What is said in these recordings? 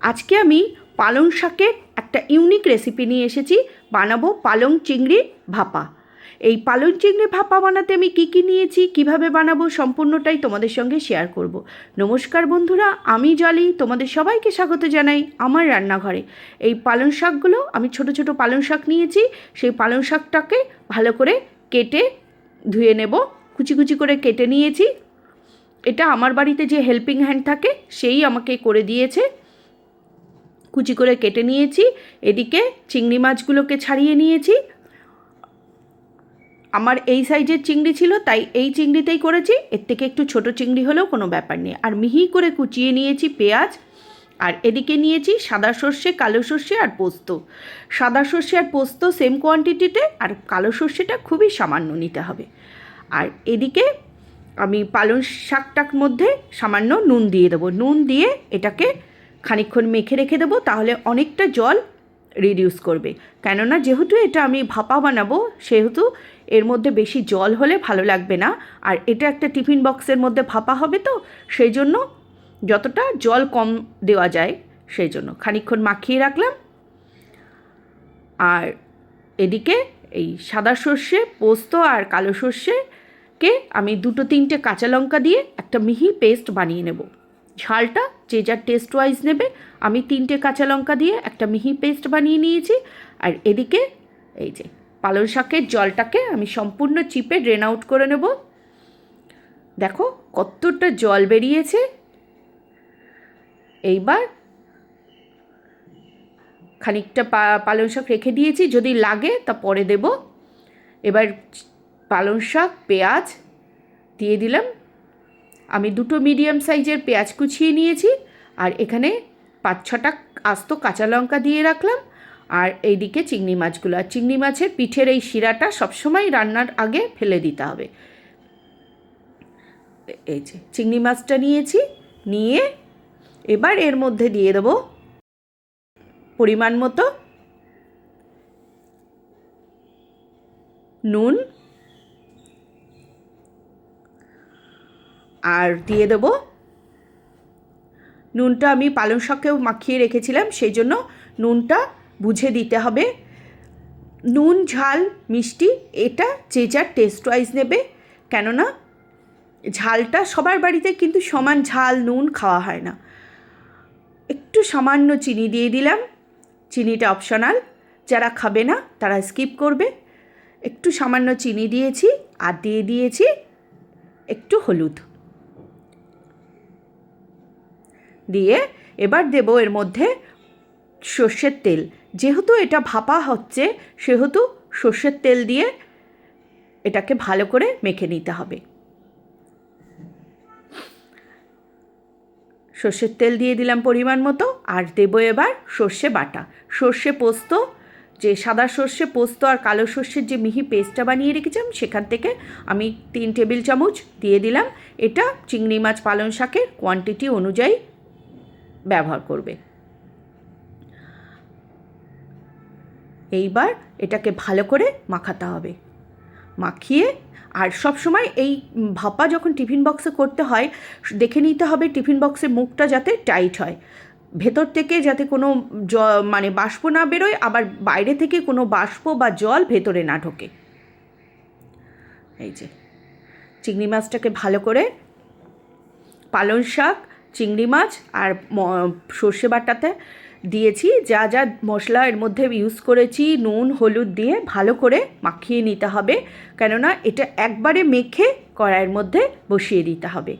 আজকে আমি পালং শাকের একটা ইউনিক রেসিপি নিয়ে এসেছি। বানাবো পালং চিংড়ি ভাপা। এই পালং চিংড়ি ভাপা বানাতে আমি কী কী নিয়েছি, কীভাবে বানাবো সম্পূর্ণটাই তোমাদের সঙ্গে শেয়ার করব। নমস্কার বন্ধুরা, আমি জলি, তোমাদের সবাইকে স্বাগত জানাই আমার রান্নাঘরে। এই পালং শাকগুলো আমি ছোট ছোট পালং শাক নিয়েছি, সেই পালং শাকটাকে ভালো করে কেটে ধুয়ে নেব। কুচি কুচি করে কেটে নিয়েছি। এটা আমার বাড়িতে যে হেল্পিং হ্যান্ড থাকে, সেই আমাকে করে দিয়েছে। কুচি করে কেটে নিয়েছি, এদিকে চিংড়ি মাছগুলোকে ছাড়িয়ে নিয়েছি। আমার এই সাইজের চিংড়ি ছিল, তাই এই চিংড়িতেই করেছি। এর থেকে একটু ছোট চিংড়ি হলেও কোনো ব্যাপার নেই। আর মিহি করে কুচিয়ে নিয়েছি পেঁয়াজ, আর এদিকে নিয়েছি সাদা সর্ষে, কালো সর্ষে আর পোস্ত। সাদা সর্ষে আর পোস্ত সেম কোয়ান্টিটিতে আর কালো সর্ষেটা খুবই সামান্য নিতে হবে। আর এদিকে আমি পালং শাকটার মধ্যে সামান্য নুন দিয়ে দেবো। নুন দিয়ে এটাকে খানিকক্ষণ মেখে রেখে দেবো, তাহলে অনেকটা জল রিডিউস করবে। কেননা যেহেতু এটা আমি ভাপা বানাবো, সেহেতু এর মধ্যে বেশি জল হলে ভালো লাগবে না। আর এটা একটা টিফিন বক্সের মধ্যে ভাপা হবে তো, সেই জন্য যতটা জল কম দেওয়া যায়, সেই জন্য। খানিকক্ষণ মাখিয়ে রাখলাম। আর এদিকে এই সাদা সর্ষে, পোস্ত আর কালো সর্ষেকে আমি দুটো তিনটে কাঁচা লঙ্কা দিয়ে একটা মিহি পেস্ট বানিয়ে নেব। ঝালটা, যে যার টেস্ট ওয়াইজ নেবে। আমি তিনটে কাঁচা লঙ্কা দিয়ে একটা মিহি পেস্ট বানিয়ে নিয়েছি। আর এদিকে এই যে পালং শাকের জলটাকে আমি সম্পূর্ণ চিপে ড্রেন আউট করে নেব। দেখো কতটা জল বেরিয়েছে। এইবার খানিকটা পালং শাক রেখে দিয়েছি। যদি লাগে তা পরে দেব। এবার পালং শাক, পেঁয়াজ দিয়ে দিলাম। আমি দুটো মিডিয়াম সাইজের পেঁয়াজ কুচিয়ে নিয়েছি, আর এখানে পাঁচ ছটা আস্ত কাঁচা লঙ্কা দিয়ে রাখলাম, আর এইদিকে চিংড়ি মাছগুলো। আর চিংড়ি মাছের পিঠের এই শিরাটা সবসময় রান্নার আগে ফেলে দিতে হবে। এই যে চিংড়ি মাছটা নিয়েছি, নিয়ে এবার এর মধ্যে দিয়ে দেবো পরিমাণ মতো নুন আর দিয়ে দেব। নুনটা আমি পালং শাকেও মাখিয়ে রেখেছিলাম, সেই জন্য নুনটা বুঝে দিতে হবে। নুন, ঝাল, মিষ্টি, এটা যে যার টেস্ট ওয়াইজ নেবে, কেননা ঝালটা সবার বাড়িতে কিন্তু সমান ঝাল, নুন খাওয়া হয় না। একটু সামান্য চিনি দিয়ে দিলাম, চিনিটা অপশনাল যারা খাবে না তারা স্কিপ করবে। একটু সামান্য চিনি দিয়েছি আর দিয়ে দিয়েছি, একটু হলুদ। দিয়ে এবার দেব এর মধ্যে সর্ষের তেল। যেহেতু এটা ভাপা হচ্ছে, সেহেতু সর্ষের তেল দিয়ে এটাকে ভালো করে মেখে নিতে হবে। সর্ষের তেল দিয়ে দিলাম পরিমাণ মতো, আর দেবো এবার সর্ষে বাটা। সর্ষে পোস্ত, যে সাদা সর্ষে পোস্ত আর কালো সর্ষের যে মিহি পেস্টটা বানিয়ে রেখেছিলাম, সেখান থেকে আমি তিন টেবিল চামচ দিয়ে দিলাম। এটা চিংড়ি মাছ পালং শাকের কোয়ান্টিটি অনুযায়ী ব্যবহার করবে। এইবার এটাকে ভালো করে মাখাতে হবে। মাখিয়ে আর সব সময় এই ভাপা যখন টিফিন বক্সে করতে হয়, দেখে নিতে হবে টিফিন বক্সের মুখটা যাতে টাইট হয়। ভেতর থেকে যাতে কোনো জ মানে বাষ্প না বেরোয়, আবার বাইরে থেকে কোনো বাষ্প বা জল ভেতরে না ঢোকে। এই যে, চিংড়ি মাছটাকে ভালো করে পালং শাক চিংড়ি মাছ আর সর্ষে বাটাতে দিয়েছি। যা যা মশলা এর মধ্যে ইউজ করেছি, নুন, হলুদ দিয়ে ভালো করে মাখিয়ে নিতে হবে। কেননা এটা একবারে মেখে কড়াইয়ের মধ্যে বসিয়ে দিতে হবে।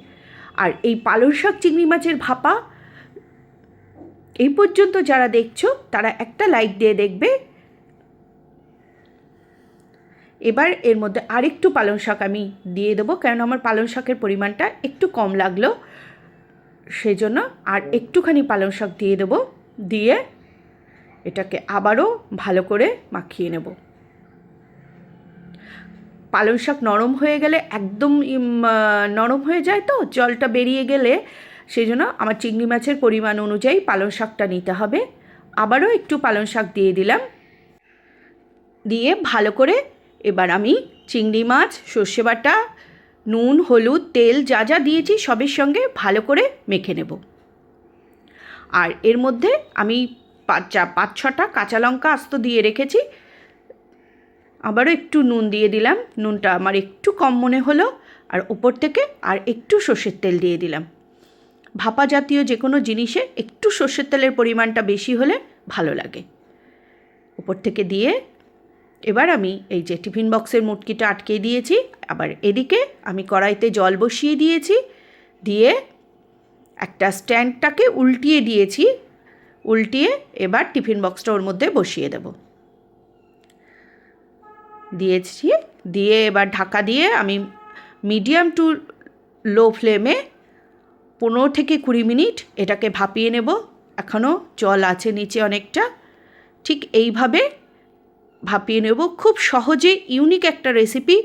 আর এই পালং শাক চিংড়ি মাছের ভাপা, এই পর্যন্ত যারা দেখছ, তারা একটা লাইক দিয়ে দেখবে। এবার এর মধ্যে আরেকটু পালং শাক আমি দিয়ে দেবো কেন আমার পালং শাকের পরিমাণটা একটু কম লাগল। সেই জন্য আর একটুখানি পালং শাক দিয়ে দেবো। দিয়ে এটাকে আবারও ভালো করে মাখিয়ে নেব। পালং শাক নরম হয়ে গেলে একদম নরম হয়ে যায় তো, জলটা বেরিয়ে গেলে সেই জন্য আমার চিংড়ি মাছের পরিমাণ অনুযায়ী পালং শাকটা নিতে হবে। আবারও একটু পালং শাক দিয়ে দিলাম। দিয়ে ভালো করে এবার আমি চিংড়ি মাছ, সর্ষে বাটা নুন, হলুদ, তেল যা যা দিয়েছি সবের সঙ্গে ভালো করে মেখে নেব। আর এর মধ্যে আমি পাঁচ পাঁচ ছটা কাঁচা লঙ্কা আস্ত দিয়ে রেখেছি। আবারও একটু নুন দিয়ে দিলাম। নুনটা আমার একটু কম মনে হলো আর ওপর থেকে আর একটু সর্ষের তেল দিয়ে দিলাম। ভাপা জাতীয় যে কোনো জিনিসে একটু সর্ষের তেলের পরিমাণটা বেশি হলে ভালো লাগে। ওপর থেকে দিয়ে এবার আমি এই যে টিফিন বক্সের মুটকিটা আটকে দিয়েছি, আবার এদিকে আমি কড়াইতে জল বসিয়ে দিয়েছি, দিয়ে একটা স্ট্যান্ডটাকে উল্টিয়ে দিয়েছি, উল্টিয়ে এবার টিফিন বক্সটা ওর মধ্যে বসিয়ে দেব। দিয়েছি, দিয়ে এবার ঢাকা দিয়ে আমি মিডিয়াম টু লো ফ্লেমে পনেরো থেকে কুড়ি মিনিট এটাকে ভাপিয়ে নেব। এখনও জল আছে নিচে অনেকটা। ঠিক এইভাবে ভাপিয়ে নেব। খুব সহজে ইউনিক একটা রেসিপি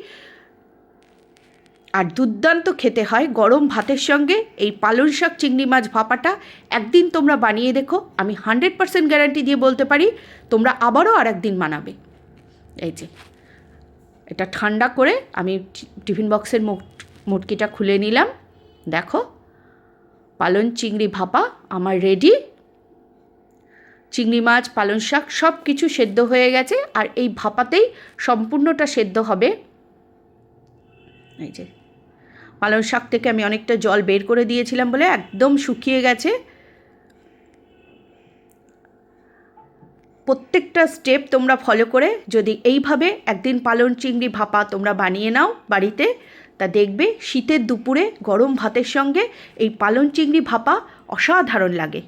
আর দুর্দান্ত খেতে হয় গরম ভাতের সঙ্গে। এই পালং শাক চিংড়ি মাছ ভাপাটা একদিন তোমরা বানিয়ে দেখো। আমি হান্ড্রেড পার্সেন্ট গ্যারান্টি দিয়ে বলতে পারি, তোমরা আবারও আর একদিন বানাবে। এই যে, এটা ঠান্ডা করে আমি টিফিন বক্সের মুট- মুটকিটা খুলে নিলাম। দেখো, পালং চিংড়ি ভাপা আমার রেডি চিংড়ি মাছ, পালং শাক সব কিছু সেদ্ধ হয়ে গেছে আর এই ভাপাতেই সম্পূর্ণটা সেদ্ধ হবে। এই যে, পালং শাক থেকে আমি অনেকটা জল বের করে দিয়েছিলাম বলে একদম শুকিয়ে গেছে। প্রত্যেকটা স্টেপ তোমরা ফলো করে যদি এইভাবে একদিন পালং চিংড়ি ভাপা তোমরা বানিয়ে নাও বাড়িতে, তা দেখবে শীতের দুপুরে গরম ভাতের সঙ্গে এই পালং চিংড়ি ভাপা অসাধারণ লাগে।